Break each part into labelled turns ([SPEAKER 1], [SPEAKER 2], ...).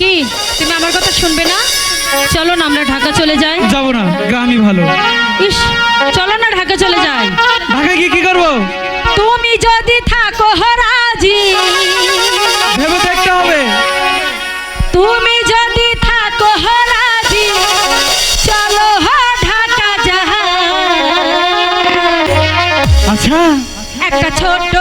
[SPEAKER 1] কি? তুমি আমার কথা শুনবে না? চলো না আমরা ঢাকা চলে যাই।
[SPEAKER 2] যাব না গ্রামই ভালো।
[SPEAKER 1] ইস চলো না ঢাকা চলে যাই।
[SPEAKER 2] ঢাকা গিয়ে কি করব?
[SPEAKER 1] তুমি যদি থাকো রাজি
[SPEAKER 2] আচ্ছা।
[SPEAKER 1] একটা ছোট্ট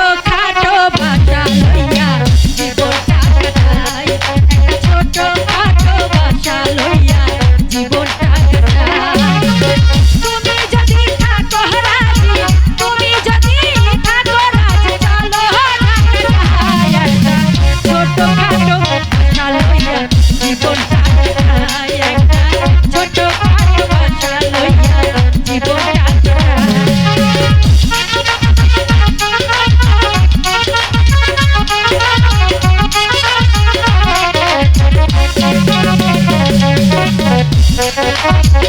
[SPEAKER 1] Thank you.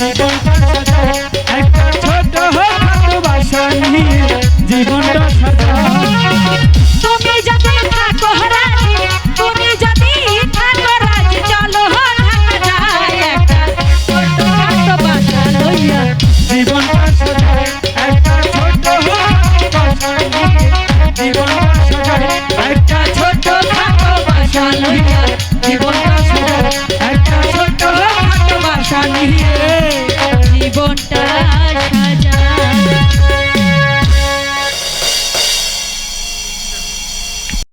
[SPEAKER 1] একটা ছোট
[SPEAKER 2] ভালোবাসা নিয়ে জীবনটা সাজা তুমি যদি থাকো একটা ছোট ভালোবাসা নিয়ে
[SPEAKER 1] জীবনটা